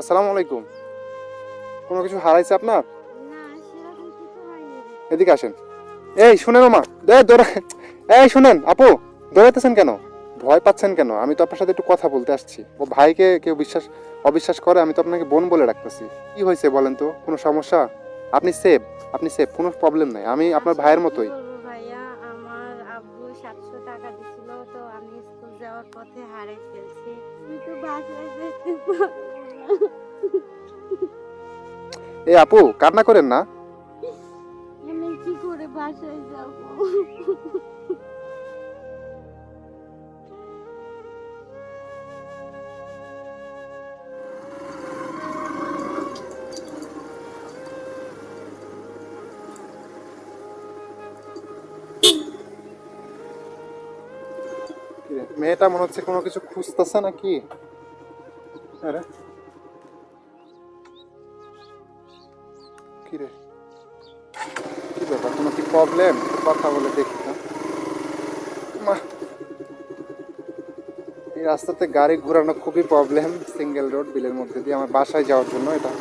আসসালামু আলাইকুম। কোনো কিছু হারাইছে আপনার? এদিকে আসেন। এই শুনেন দৌড়া। এই শুনেন আপু দৌড়াইতেছেন কেন? ভয় পাচ্ছেন কেন? আমি তো আপনার সাথে একটু কথা বলতে আসছি। ও ভাইকে কেউ বিশ্বাস অবিশ্বাস করে আমি তো আপনাকে বোন বলে রাখতেছি কি হয়েছে বলেন তো? কোনো সমস্যা? আপনি সেফ আপনি সেফ কোনো প্রবলেম নাই। আমি আপনার ভাইয়ের মতোই। টাকা তো আমি স্কুল যাওয়ার পথে হারাই ফেলছি। তো এই আপু কান্না করেন না। আমি কি করে বাসায় যাব? মেয়েটা মনে হচ্ছে কোনো কিছু খুঁজতেছে নাকি? আরে। কি রে কি ব্যাপার, কোনো কি প্রবলেম কথা বলে দেখি না এই রাস্তাতে গাড়ি ঘোরানো খুবই প্রবলেম সিঙ্গেল রোড বিলের মধ্যে দিয়ে আমার বাসায় যাওয়ার জন্য এটা।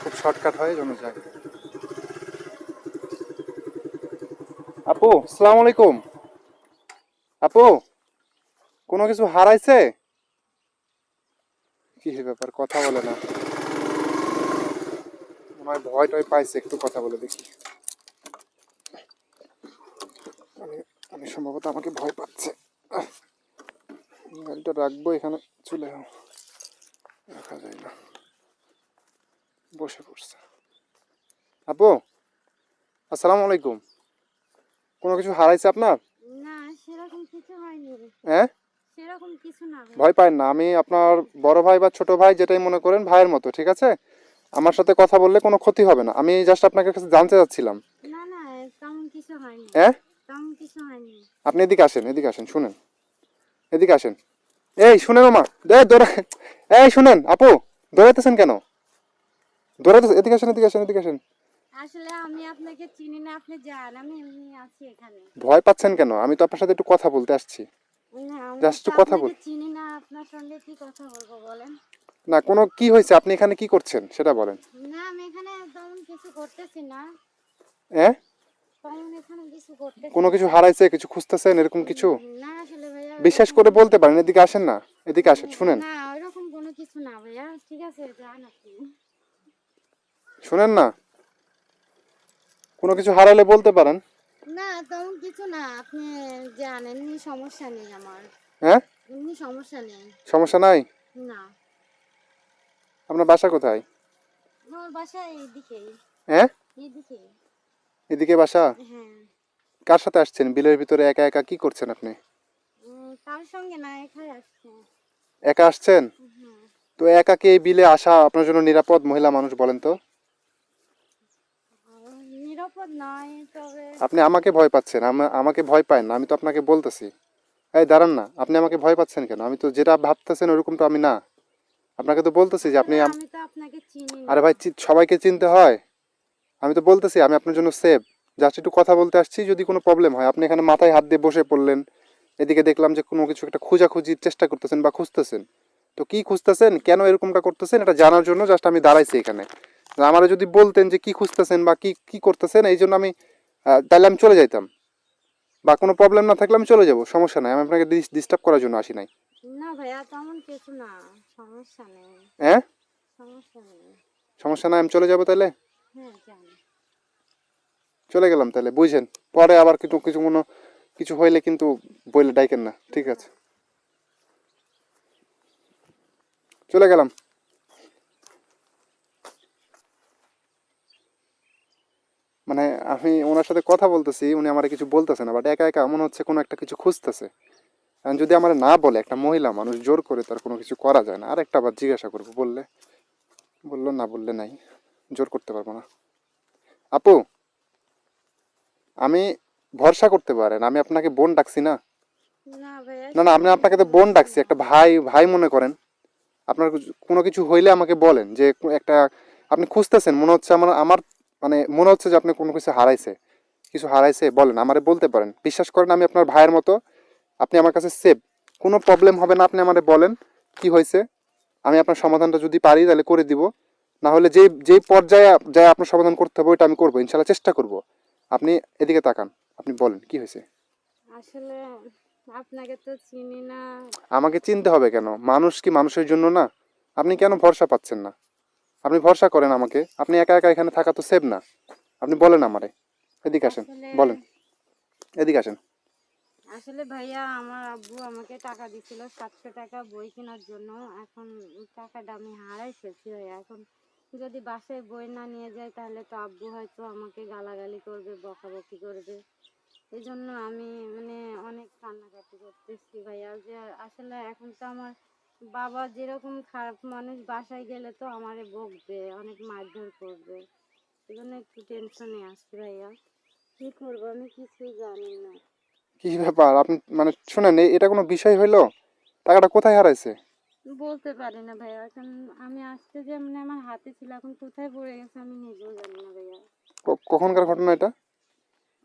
খুব শর্টকাট হয় জন্য যাই আপু সালাম আলাইকুম। আপু, কোনো কিছু হারাইছে? কি ব্যাপার, কথা বলে না। মনে হয় ভয় টয় পাইছে একটু কথা বলে দেখি। আমি- আমি সম্ভবত আমাকে ভয় পাচ্ছে। গাড়িটা রাখব এখানে চলে রাখা যায় না। বসে পড়ছে। আপু আসসালামু আলাইকুম। কোনো কিছু হারাইছে আপনার? না সেরকম কিছু হয়নি হ্যাঁ? সেরকম কিছু না। ভয় পায় না। আমি আপনার বড় ভাই বা ছোট ভাই যেটাই মনে করেন ভাইয়ের মতো ঠিক আছে? আমার সাথে কথা বললে কোনো ক্ষতি হবে না। আমি জাস্ট আপনাকে কাছে জানতে চাচ্ছিলাম। না না তেমন কিছু হয়নি। হ্যাঁ? তেমন কিছু হয়নি। আপনি এদিকে আসেন এদিকে আসেন শুনেন। এদিকে আসেন। এই শুনেন মামা দে দৌড়া। এই শুনেন আপু দৌড়াইতেছেন কেন? দৌড়াইতেছেন এদিকে আসেন এদিকে আসেন এদিকে আসেন। আসলে আমি আপনাকে চিনি না আপনি যান আমি এমনি আছি এখানে। ভয় পাচ্ছেন কেন? আমি তো আপনার সাথে একটু কথা বলতে আসছি। আমি Just কথা বল। চিনি না আপনার সঙ্গে কি কথা বলব বলেন? না কোনো কি হয়েছে? আপনি এখানে কি করছেন? সেটা বলেন। না আমি এখানে তেমন কিছু করতেছি না। হ্যাঁ কোনো কিছু হারাইছে? কিছু খুঁজতেছেন? এরকম কিছু? বিশ্বাস করে বলতে পারেন এদিকে আসেন না। এদিকে আসেন শুনেন। শুনেন না? কোনো কিছু হারাইলে বলতে পারেন। না তেমন কিছু না। আপনি সমস্যা নেই আমার। হ্যাঁ সমস্যা নেই। সমস্যা নাই? না। আপনার বাসা কোথায়? আমার বাসা এইদিকেই হ্যাঁ? এইদিকেই এদিকে বাসা? হ্যাঁ। কার সাথে আসছেন? বিলের ভিতরে একা একা কি করছেন আপনি? তার সঙ্গে না এখানে আসছে। একা আসছেন? হ্যাঁ। তো একা কি বিলে আসা আপনার জন্য নিরাপদ মহিলা মানুষ বলেন তো? নিরাপদ নয় তবে আপনি আমাকে ভয় পাচ্ছেন। আমাকে ভয় পায় না আমি তো আপনাকে বলতেছি। এই দাঁড়ান না। আপনি আমাকে ভয় পাচ্ছেন কেন? আমি তো যেটা ভাবতেছেন ওরকম তো আমি না। আপনাকে তো বলতেছি যে আপনি আমি তো আপনাকে চিনি না। আরে ভাই চি- সবাইকে চিনতে হয়। আমি তো বলতেছি আমি আপনার জন্য সেভ জাস্ট একটু কথা বলতে আসছি যদি কোনো প্রবলেম হয়। আপনি এখানে মাথায় হাত দিয়ে বসে পড়লেন। এদিকে দেখলাম যে কোনো কিছু একটা খোঁজাখুঁজির চেষ্টা করতেছেন বা খুঁজতেছেন। তো কি খুঁজতেছেন? কেন এরকমটা করতেছেন? এটা জানার জন্য জাস্ট আমি দাঁড়াইছি এখানে। আমারে যদি বলতেন যে কি খুঁজতেছেন বা কি কি করতেছেন এই জন্য আমি আহ, তাহলে আমি চলে যাইতাম। বা কোনো প্রবলেম না থাকলে আমি চলে যাব সমস্যা নাই। আমি আপনাকে ডিস্টার্ব করার জন্য আসি নাই। না ভাইয়া তেমন কিছু না সমস্যা নেই। হ্যাঁ? সমস্যা নেই। সমস্যা নাই আমি চলে যাব তাহলে? হ্যাঁ চলে গেলাম তাহলে বুঝেন। পরে আবার কিছু কোনো কিছু হইলে কিন্তু বইলে ডাইকেন না ঠিক আছে? চলে গেলাম। মানে আমি ওনার সাথে কথা বলতেছি উনি আমার কিছু বলতেছে না বাট একা একা মনে হচ্ছে কোনো একটা কিছু খুঁজতেছে। এখন যদি আমার না বলে একটা মহিলা মানুষ জোর করে তার কোনো কিছু করা যায় না আর একটা আবার জিজ্ঞাসা করব বললে? বলল না বললে নাই জোর করতে পারব না। আপু আমি ভরসা করতে পারেন আমি আপনাকে বোন ডাকছি না? না না না আমি আপনাকে তো বোন ডাকছি একটা ভাই ভাই মনে করেন। আপনার কোনো কিছু হইলে আমাকে বলেন যে একটা আপনি খুঁজতেছেন মনে হচ্ছে আমার আমার মানে মনে হচ্ছে যে আপনি কোনো কিছু হারাইছে। কিছু হারাইছে বলেন আমারে বলতে পারেন। বিশ্বাস করেন আমি আপনার ভাইয়ের মতো আপনি আমার কাছে সেভ কোনো প্রবলেম হবে না আপনি আমারে বলেন কি হয়েছে। আমি আপনার সমাধানটা যদি পারি তাহলে করে দিব। না হলে যেই যেই পর্যায়ে যায় আপনার সমাধান করতে হবে ওইটা আমি করব। ইনশাল্লাহ চেষ্টা করব। আপনি এদিকে তাকান আপনি বলেন কি হয়েছে? আসলে আপনাকে তো চিনি না। আমাকে চিনতে হবে কেন? মানুষ কি মানুষের জন্য না? আপনি কেন ভরসা পাচ্ছেন না? আপনি ভরসা করেন আমাকে। আপনি একা একা এখানে থাকা তো সেভ না। আপনি বলেন আমারে। এদিকে আসেন বলেন। এদিকে আসেন। আসলে ভাইয়া, আমার আব্বু আমাকে টাকা দিছিল সাতশো টাকা বই কেনার জন্য। এখন টাকাটা আমি হারাই ফেলছি ভাইয়া। এখন যদি বাসায় বই না নিয়ে যাই তাহলে তো আব্বু হয়তো আমাকে গালাগালি করবে, বকাবকি করবে। এই জন্য আমি মানে অনেক কান্নাকাটি করতেছি ভাইয়া যে আসলে এখন তো আমার বাবা যেরকম খারাপ মানুষ, বাসায় গেলে তো আমারে বকবে, অনেক মারধর করবে। এই জন্য একটু টেনশনে আসছি ভাইয়া। কি করব আমি কিছুই জানি না। কি ব্যাপার? আপনি মানে শুনেন এটা কোনো বিষয় হইল? টাকাটা কোথায় হারাইছে? বলতে পারি না ভাইয়া। এখন আমি আসতে যে মানে আমার হাতে ছিল এখন কোথায় পড়ে গেছে আমি নিজেও জানি না ভাইয়া। কখনকার ঘটনা এটা?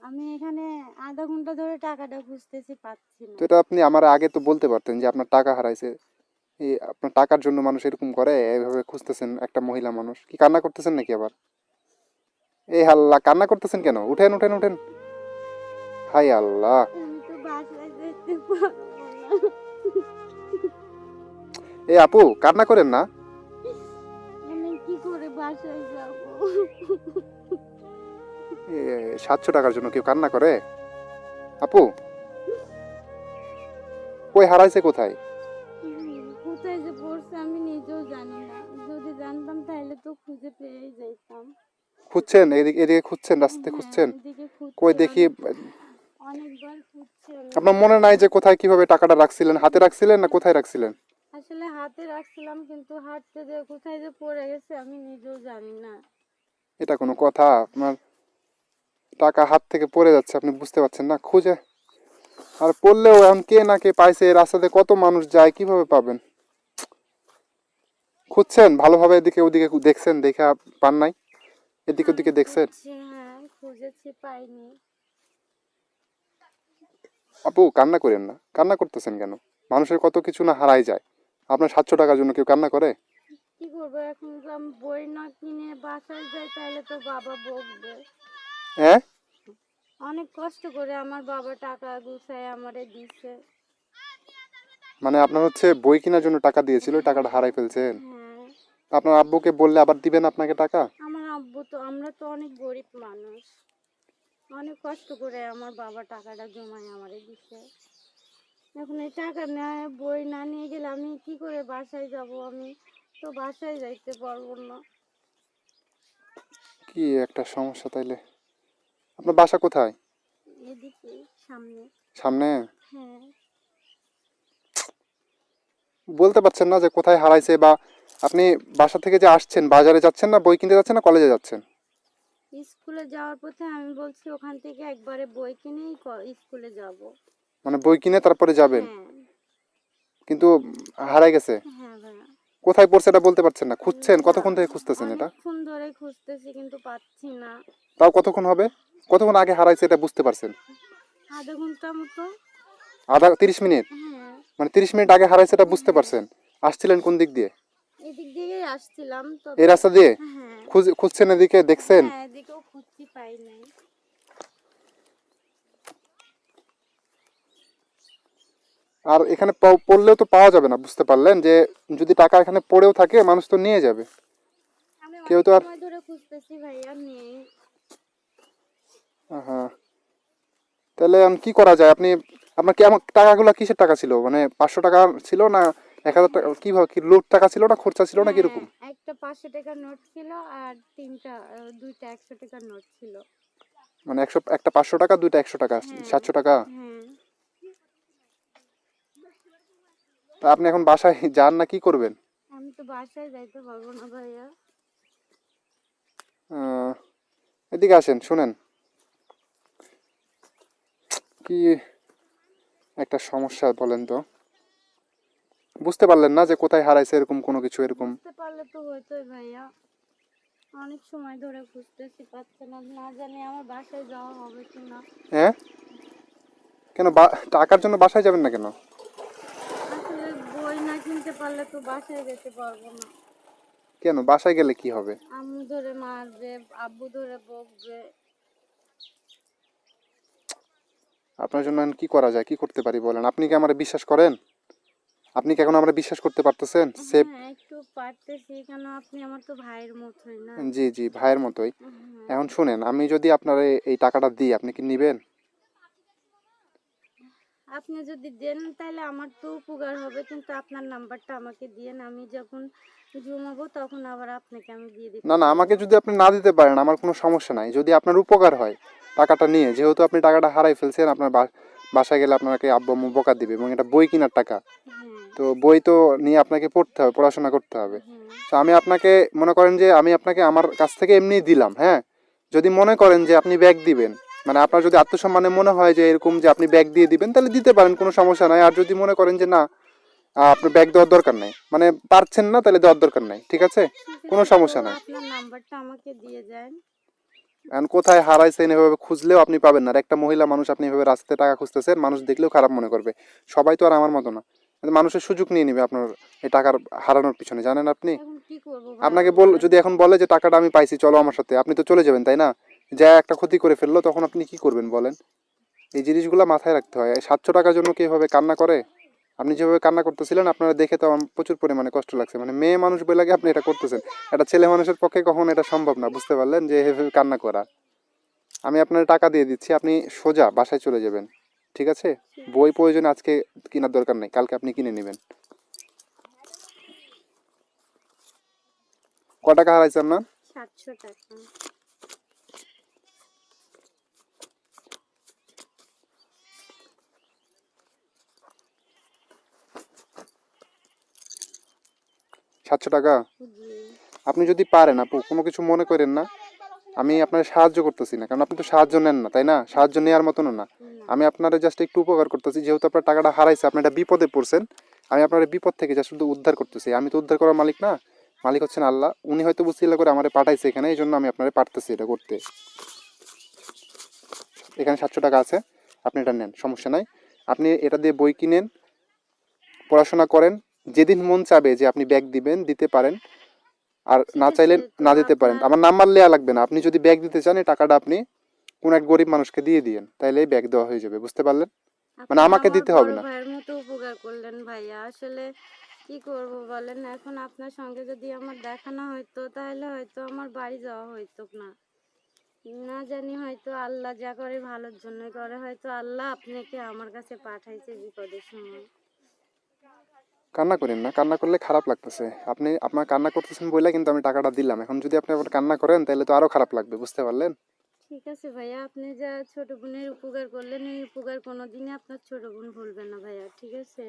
আমি এখানে আধা ঘণ্টা ধরে টাকাটা খুঁজতেছি পাচ্ছি না। তো এটা আপনি আমার আগে তো বলতে পারতেন যে আপনার টাকা হারাইছে। এই আপনার টাকার জন্য মানুষ এরকম করে এইভাবে খুঁজতেছেন একটা মহিলা মানুষ। কি কান্না করতেছেন নাকি আবার? এই আল্লাহ কান্না করতেছেন কেন? উঠেন উঠেন উঠেন। হাই আল্লাহ! এই আপু কান্না করেন না। কি করে বাসায় যাব? সাতশো টাকার জন্য কেউ কান্না করে? আপু কই হারাইছে কোথায়? কোথায় যে পড়ছে আমি নিজেও জানি না। যদি জানতাম তাহলে তো খুঁজে পেয়ে যাইতাম। খুঁজছেন? এদিকে এদিকে খুঁজছেন? রাস্তাতে হ্যাঁ, খুঁজছেন? কই দেখি আপনার মনে নাই যে কোথায় কীভাবে টাকাটা রাখছিলেন? হাতে রাখছিলেন না কোথায় রাখছিলেন? আসলে হাতে রাখছিলাম কিন্তু হাঁটতে যে কোথায় যে পড়ে গেছে আমি নিজেও জানি না। এটা কোনো কথা। আপনার টাকা হাত থেকে পড়ে যাচ্ছে আপনি বুঝতে পারছেন না? খুঁজে। আর পড়লেও এখন কে না কে পাইছে এই রাস্তাতে কত মানুষ যায় কীভাবে পাবেন? খুঁজছেন? ভালোভাবে এদিকে ওদিকে দেখছেন দেখা পান নাই? এদিকে ওদিকে দেখছেন? হ্যাঁ খুঁজেছি পাইনি। আপু কান্না করেন না। কান্না করতেছেন কেন? মানুষের কত কিছু না হারাই যায়। আপনার সাতশো টাকার জন্য কেউ কান্না করে? কি করব? এখন বই না কিনে বাসায় যাই তাহলে তো বাবা বকবে। হ্যাঁ? অনেক কষ্ট করে আমার বাবা টাকা গুছায় আমারে দিছে। মানে আপনার হচ্ছে বই কেনার জন্য টাকা দিয়েছিল টাকাটা হারাই ফেলছেন? হ্যাঁ। আপনার আব্বুকে বললে আবার দিবেন আপনাকে টাকা? আমার আব্বু তো আমরা তো অনেক গরিব মানুষ। অনেক কষ্ট করে আমার বাবা টাকাটা জমায় আমারে দিছে এখন এই টাকা নেয় বই না নিয়ে গেলে আমি কি করে বাসায় যাব আমি? তো বাসায় যাইতে পারব না। কি একটা সমস্যা তাইলে? আপনার বাসা কোথায়? এদিকে সামনে। সামনে? হ্যাঁ। বলতে পারছেন না যে কোথায় হারাইছে বা আপনি বাসা থেকে যে আসছেন বাজারে যাচ্ছেন না বই কিনতে যাচ্ছেন না কলেজে যাচ্ছেন? স্কুলে যাওয়ার পথে আমি বলছি ওখান থেকে একবারে বই কিনেই স্কুলে যাব। মানে বই কিনে তারপরে যাবেন? হ্যাঁ। কিন্তু হারাই গেছে? হ্যাঁ কোথায় পড়ছে এটা বলতে পারছেন না? খুঁজছেন? কতক্ষণ থেকে খুঁজতেছেন এটা? অনেকক্ষণ ধরে খুঁজতেছি কিন্তু পাচ্ছি না। তাও কতক্ষণ হবে? কতক্ষণ আগে হারাইছে এটা বুঝতে পারছেন? আধা ঘণ্টা মতো। আধা তিরিশ মিনিট? হ্যাঁ। মানে তিরিশ মিনিট আগে হারাইছে এটা বুঝতে পারছেন? আসছিলেন কোন দিক দিয়ে? এদিক দিয়ে আসছিলাম তো এই রাস্তা দিয়ে? হ্যাঁ। খুঁজ খুঁজছেন এদিকে দেখছেন? হ্যাঁ এদিকেও খুঁজছি পাই নাই। আর এখানে পড়লেও তো পাওয়া যাবে না বুঝতে পারলেন? যে যদি টাকা এখানে পড়েও থাকে মানুষ তো নিয়ে যাবে। কেউ তো আর- ধরে খুঁজতেছি ভাইয়া নেই হ্যাঁ তাহলে কি করা যায়? আপনি আপনার কি আমার টাকাগুলো কিসের টাকা ছিল? মানে পাঁচশো টাকা ছিল না এক হাজার টাকা কীভাবে কি লোড টাকা ছিল না খরচা ছিল না কীরকম? হ্যাঁ, একটা পাঁচশো টাকার নোট ছিল আর তিনটা দুইটা একশো টাকার নোট ছিল। মানে একশো একটা পাঁচশো টাকা দুইটা একশো টাকা হ্যাঁ। সাতশো টাকা? হ্যাঁ। তা আপনি এখন বাসায় যান না কি করবেন? আমি তো বাসায় যাইতে পারব না ভাইয়া। এদিকে আসেন শুনেন। কি একটা সমস্যা বলেন তো। বুঝতে পারলেন না যে কোথায় হারাইছে এরকম কোনো কিছু এরকম? বুঝতে পারলে তো ভাইয়া। অনেক সময় ধরে খুঁজতেছি পাচ্ছে না। না জানি আমার বাসায় যাওয়া হবে কি না হ্যাঁ? কেন টাকার জন্য বাসায় যাবেন না কেন? আসলে বই না কিনতে পারলে তো বাসায় যেতে পারব না। কেন? বাসায় গেলে কি হবে? আম্মু ধরে মারবে আব্বু ধরে বকবে। আপনার জন্য কি করা যায়? কি করতে পারি বলেন? আপনি কি আমার বিশ্বাস করেন? আপনি কি এখন আমরা বিশ্বাস করতে পারতেছেন? সে হ্যাঁ একটু পারতেছি কেন আপনি আমার তো ভাইয়ের মতোই না? জি জি ভাইয়ের মতোই। হ্যাঁ। এখন শুনেন আমি যদি আপনার এই- টাকাটা দিই আপনি কি নেবেন? আপনি যদি দেন তাহলে আমার তো উপকার হবে কিন্তু আপনার নাম্বারটা আমাকে দিয়েন আমি যখন জমাবো তখন আবার আপনাকে আমি দিয়ে দিই না না আমাকে যদি আপনি না দিতে পারেন আমার কোনো সমস্যা নাই। যদি আপনার উপকার হয় টাকাটা নিয়ে যেহেতু আপনি টাকাটা হারাই ফেলছেন আপনার বাসায় গেলে আপনাকে আব্বু আম্মু বকা দিবে এবং এটা বই কেনার টাকা। হ্যাঁ তো বই তো নিয়ে আপনাকে পড়তে হবে পড়াশোনা করতে হবে। তো আমি আপনাকে মনে করেন যে আমি আপনাকে আমার কাছ থেকে এমনি দিলাম হ্যাঁ? যদি মনে করেন যে আপনি ব্যাগ দিবেন মানে আপনার যদি আত্মসম্মানে মনে হয় যে এরকম যে আপনি ব্যাগ দিয়ে দিবেন তাহলে দিতে পারেন কোনো সমস্যা নাই। আর যদি মনে করেন যে না আপনার ব্যাগ দেওয়ার দরকার নাই মানে পারছেন না তাহলে দেওয়ার দরকার নাই ঠিক আছে? কোনো সমস্যা নাই। আপনার নাম্বারটা আমাকে দিয়ে যান। এখন কোথায় হারাইছেন এভাবে খুঁজলেও আপনি পাবেন না। আর একটা মহিলা মানুষ আপনি এভাবে রাস্তায় টাকা খুঁজতেছেন মানুষ দেখলেও খারাপ মনে করবে। সবাই তো আর আমার মতো না। মানুষের সুযোগ নিয়ে নেবে আপনার এই টাকার হারানোর পিছনে জানেন আপনি? আপনাকে বল যদি এখন বলে যে টাকাটা আমি পাইছি চলো আমার সাথে আপনি তো চলে যাবেন তাই না? যা একটা ক্ষতি করে ফেলল তখন আপনি কি করবেন বলেন? এই জিনিসগুলো মাথায় রাখতে হয়। সাতশো টাকার জন্য কি এভাবে কান্না করে? আপনি যেভাবে কান্না করতেছিলেন আপনারা দেখে তো আমার প্রচুর পরিমাণে কষ্ট লাগছে। মানে মেয়ে মানুষ বলে লাগে আপনি এটা করতেছেন? এটা ছেলে মানুষের পক্ষে কখনো এটা সম্ভব না বুঝতে পারলেন? যে এভাবে কান্না করা। আমি আপনার টাকা দিয়ে দিচ্ছি আপনি সোজা বাসায় চলে যাবেন। ঠিক আছে? বই প্রয়োজন আজকে কেনার দরকার নেই কালকে আপনি কিনে নেবেন। ক টাকা হারাইছেন না সাতশো টাকা। সাতশো টাকা? আপনি যদি পারেন আপু কোনো কিছু মনে করেন না। আমি আপনার সাহায্য করতেছি না কারণ আপনি তো সাহায্য নেন না তাই না? সাহায্য নেওয়ার মতনও না। আমি আপনারা জাস্ট একটু উপকার করতেছি যেহেতু আপনার টাকাটা হারাইছে আপনি একটা বিপদে পড়ছেন আমি আপনার বিপদ থেকে যা শুধু উদ্ধার করতেছি। আমি তো উদ্ধার করার মালিক না মালিক হচ্ছেন আল্লাহ উনি হয়তো বুঝতে করে আমার পাঠাইছে এখানে এই জন্য আমি আপনারে পারতেছি এটা করতে। এখানে সাতশো টাকা আছে আপনি এটা নেন সমস্যা নাই। আপনি এটা দিয়ে বই কিনেন পড়াশোনা করেন যেদিন মন চাবে যে আপনি ব্যাগ দিবেন দিতে পারেন আর না ঠিক আছে, চাইলে না দিতে পারেন। আমার নাম্বার লেয়া লাগবে না আপনি যদি ব্যাগ দিতে চান এই টাকাটা আপনি কোন এক গরিব মানুষকে দিয়ে দিয়েন তাইলে ব্যাগ দেওয়া হয়ে যাবে বুঝতে পারলেন? মানে আমাকে দিতে হবে না। ভাইয়ের মতো উপকার করলেন ভাইয়া আসলে কি করব বলেন? এখন আপনার সঙ্গে যদি আমার দেখা না হইতো তাহলে হয়তো আমার বাড়ি যাওয়া হইতো না। না জানি হয়তো আল্লাহ যা করে ভালোর জন্য করে হয়তো আল্লাহ আপনাকে আমার কাছে পাঠাইছে বিপদের সময়। কান্না করেন না কান্না করলে খারাপ লাগতেছে। আপনি আপনার কান্না করতেছেন বলে কিন্তু আমি টাকাটা দিলাম। এখন যদি আপনি আবার কান্না করেন তাহলে তো আরও খারাপ লাগবে বুঝতে পারলেন? ঠিক আছে ভাইয়া, আপনি যা ছোট বোনের উপকার করলেন, এই উপকার কোনোদিনই আপনার ছোট বোন ভুলবে না ভাইয়া, ঠিক আছে?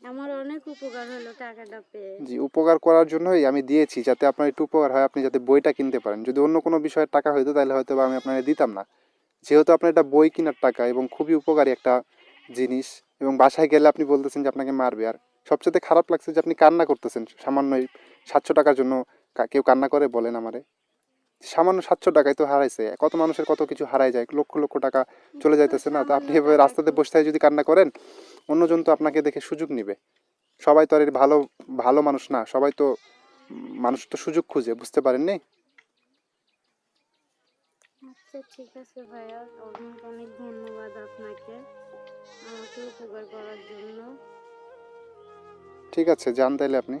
আমার অনেক উপকার হলো টাকাটা পেয়ে। জি, উপকার করার জন্যই আমি দিয়েছি, যাতে আপনার একটু উপকার হয়, আপনি যাতে বইটা কিনতে পারেন। যদি অন্য কোনো বিষয়ে টাকা হইতো, তাহলে হয়তো আমি আপনাকে দিতাম না। যেহেতু আপনার এটা বই কেনার টাকা এবং খুবই উপকারী একটা জিনিস, এবং বাসায় গেলে আপনি বলতেছেন যে আপনাকে মারবে, আর সবচেয়ে খারাপ লাগছে যে আপনি কান্না করতেছেন, সামান্য সাতশো টাকার জন্য কেউ কান্না করে বলেন আমারে। সামান্য সাতশো টাকায় তো হারাইছে। কত মানুষের কত কিছু হারাই যায় লক্ষ লক্ষ টাকা চলে যাইতেছে না। তো আপনি এভাবে রাস্তাতে বসে যদি কান্না করেন অন্যজন তো আপনাকে দেখে সুযোগ নিবে। সবাই তো আর ভালো ভালো মানুষ না। সবাই তো মানুষ তো সুযোগ খুঁজে বুঝতে পারেননি আচ্ছা ঠিক আছে ভাইয়া। অনেক অনেক ধন্যবাদ আপনাকে। আমাকে উপকার করার জন্য। ঠিক আছে যান তাইলে আপনি।